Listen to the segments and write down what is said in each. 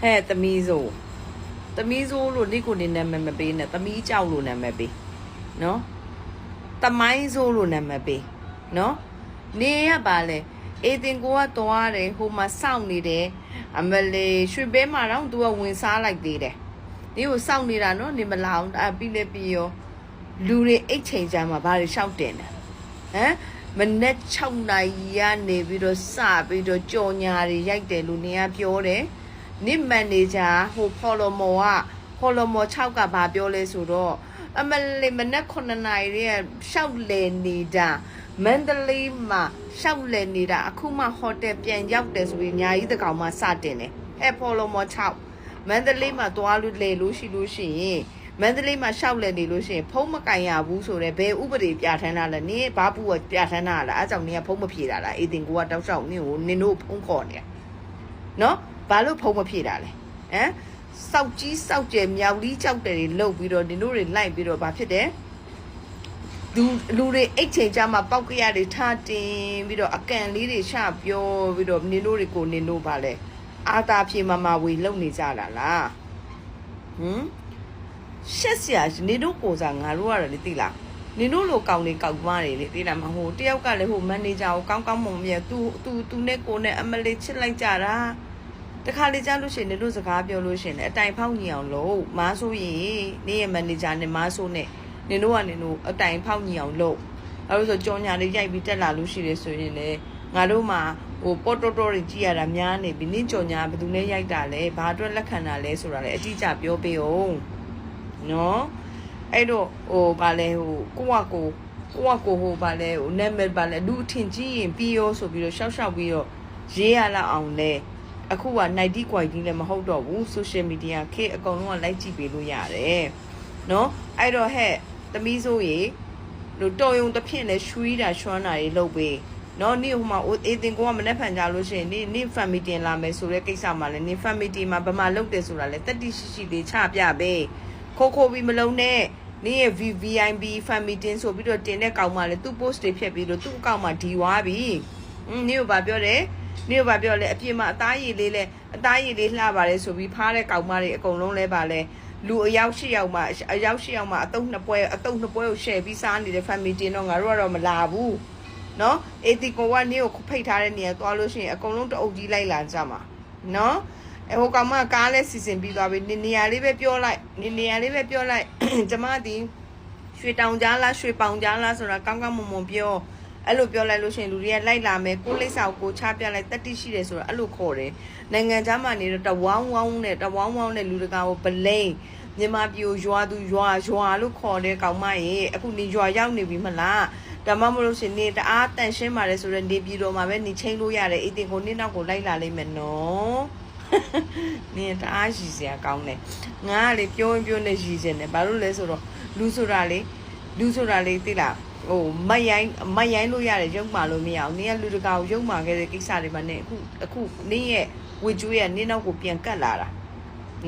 ဟဲ့သမီးဆိုသမီးဆိုလို့နေကိုနေနာမည်မပေးနဲ့သမီးကြောက်လို့နာမည်ပေးနော်တမိုင်းဆိုလို့နာမည်ပေးနော်နေရပါလေအေးတင်ကိုကသွားတယ်ဟိုမှာစောင့်နေတယ်အမလေးရွှေဘဲမှာတော့ तू ကဝင်စားလိုက်သေးတယ်ဒီကိုစောင့်နေတာနော်နေမလာအောင်အပြီးလေပြီးရောလူတွေအိတ်ချိန်ကြမှာဘာတွေရှောက်တင်တယ်ဟမ်မနေ့6နာရီကနေပြီးတော့စပြီးတော့ကြော်ညာတွေရိုက်တယ်လို့နေကပြောတယ် နိမန်နေဂျာဟိုဖော်လိုမောကဖော်လိုမော6ကဘာပြောလဲဆိုတော့အမလေးမနက်9နာရီရဲ့ရှောက်လေနေတာမန္တလေးမှာရှောက်လေနေတာအခုမှဟိုတယ်ပြန်ရောက်တယ်ဆိုပြီးညာကြီးတကောင်မှစတင်တယ်ဟဲ့ဖော်လိုမော6မန္တလေးမှာသွားလို့လေလို့ရှိလို့ရှိရင်မန္တလေးမှာရှောက်လေနေလို့ရှိရင်ဖုံးမကင်ရဘူးဆိုတော့ဘယ်ဥပဒေပြဋ္ဌာန်းတာလဲနင်းဘာဘူးကပြဋ္ဌာန်းတာလားအဲကြောင့်နင်းကဖုံးမဖြေတာလားအေးတင်ကိုကတောက်လျှောက်နင်းကိုနင်းတို့ဖုံးခေါ်နေတယ်နော် ဘာလို့ဖုံးမဖြေတာလဲဟမ်စောက်ကြီးစောက်ကျယ်မြောက်လီးကြောက်တယ်တွေလှုပ်ပြီးတော့ဒီတို့တွေလိုက်ပြီးတော့ဘာဖြစ်တယ်လူလူတွေအိတ်ချိန်ကြမှာပောက်ကရတွေထားတင်ပြီးတော့အကန်လေးတွေရှပြောပြီးတော့နင်တို့တွေကိုနင်တို့ပါလဲအာသာဖြေမမဝေလုံနေကြတာလားဟမ်ရှက်စရာနင်တို့ကိုစားငါတို့ရတယ်လေသိလားနင်တို့လိုကောင်းနေကောက်သွားတယ်လေသိလားမဟိုတယောက်ကလည်းဟိုမန်နေဂျာကိုကောင်းကောင်းမွန်မြတ်သူသူသူနဲ့ကိုနဲ့အမလေးချစ်လိုက်ကြတာ တခါလေကြားလို့ရှိရင်နင်တို့စကားပြောလို့ရှိရင်လည်းအတိုင်ဖောက်ညီအောင်လုပ်မားဆိုရင်နင်ရဲ့မန်နေဂျာနဲ့မားဆိုနဲ့နင်တို့ကနင်တို့အတိုင်ဖောက်ညီအောင်လုပ်အဲလိုဆိုကြော်ညာလေးရိုက်ပြီးတက်လာလို့ရှိတယ်ဆိုရင်လေငါတို့မှာဟိုပေါ်တော်တော်တွေကြည့်ရတာများနေပြီနင်ကြော်ညာဘယ်သူနဲ့ရိုက်တာလဲဘာအတွက်လက်ခံတာလဲဆိုတာလေအတိအကျပြောပေးအောင်နော်အဲ့တော့ဟိုဗာလဲဟိုကိုကကိုကိုကကိုဟိုဗာလဲဟိုနာမည်ဗာလဲလူအထင်ကြီးရင်ပြီးရောဆိုပြီးတော့ရှောက်ရှောက်ပြီးတော့ရေးရလောက်အောင်လဲ အခုက90 quality လည်းမဟုတ်တော့ဘူး social media ခေတ်အကုန်လုံးကလိုက်ကြည့်ပေးလို့ရတယ်နော်အဲ့တော့ဟဲ့သမီးစိုးရေလို့တော်ယုံတစ်ဖြင့်လဲရွှီးတာချွမ်းတာတွေလုပ်ပေးနော်နေ့ဟိုမှာအေးတင်ကိုကမနေ့ဖန်ကြလို့ရှိရင်နေ့နေ့ family တင်လာမယ်ဆိုတဲ့ကိစ္စမှာလဲနေ့ family မှာဗမာလုပ်တယ်ဆိုတာလဲတက်တိရှိရှိလေးချပြပေးခိုးခိုးပြီးမလုံးနဲ့နေ့ရဲ့ VVIP family တင်ဆိုပြီးတော့တင်တဲ့ကောင်မလဲသူ့ post တွေဖြတ်ပြီးတော့သူ့အကောင့်မှာဒီဝါပြီอืมနေ့ကဘာပြောတယ် နေ့ကဘာပြောလဲအပြင်မှာအသားရည်လေးလဲအသားရည်လေးလှပါတယ်ဆိုပြီးဖားတဲ့ကောင်မတွေအကုန်လုံးလဲပါလဲလူအယောက်၈ယောက်မှအယောက်၈ယောက်မှအတုံးနှစ်ပွဲအတုံးနှစ်ပွဲကို share ပြီးစားနေတဲ့ family တင်တော့ငါတို့ကတော့မလာဘူးနော်အေတီကိုကနေ့ကိုဖိတ်ထားတဲ့နေရာသွားလို့ရှိရင်အကုန်လုံးတအုပ်ကြီးလိုက်လာကြမှာနော်အဲဟိုကောင်မကားလဲစီစဉ်ပြီးသွားပြီနေနေရာလေးပဲပြောလိုက်နေနေရာလေးပဲပြောလိုက်ကျမဒီရွှေတောင်ကြားလားရွှေပေါင်ကြားလားဆိုတာကောင်းကောင်းမွန်မွန်ပြော အဲ့လိုပြောလိုက်လို့ရှိရင်လူတွေကလိုက်လာမယ်ကိုလိမ့်စာကိုချပြလိုက်တက်တိရှိတယ်ဆိုတာအဲ့လိုခေါ်တယ်နိုင်ငံခြားမှာနေတော့တဝောင်းဝောင်းနဲ့တဝောင်းဝောင်းနဲ့လူတကာကိုဗလိန်မြန်မာပြည်ကိုရွာသူရွာရွာလို့ခေါ်တဲ့ကောင်မရေအခုနေရွာရောက်နေပြီမလားဒါမှမဟုတ်လို့ရှိရင်နေတအားတန်ရှင်းပါတယ်ဆိုတော့နေပြည်တော်မှာပဲနေချင်းလို့ရတယ်အတင်ကိုနေနောက်ကိုလိုက်လာလိမ့်မယ်နော်နင်တအားရည်စရာကောင်းတယ်ငါကလေပြောရင်ပြောနေရည်စင်တယ်ဘာလို့လဲဆိုတော့လူဆိုတာလေ လူဆိုတာလေသိလားဟိုမတ်ရိုင်းမတ်ရိုင်းလို့ရတယ်ရုပ်မာလို့မရအောင်နင်ကလူတကာကိုရုပ်မာခဲ့တဲ့ကိစ္စတွေမှာနင်အခုအခုနင်ရဲ့ဝေကျွေးရဲ့နင်နောက်ကိုပြန်ကတ်လာတာ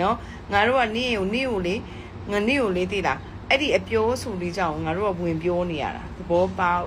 နော်ငါတို့ကနင်ကိုနင်ကိုလေငါနင်ကိုလေသိလားအဲ့ဒီအပြောဆိုလေးကြောင့်ငါတို့ကဝင်ပြောနေရတာသဘောပေါက်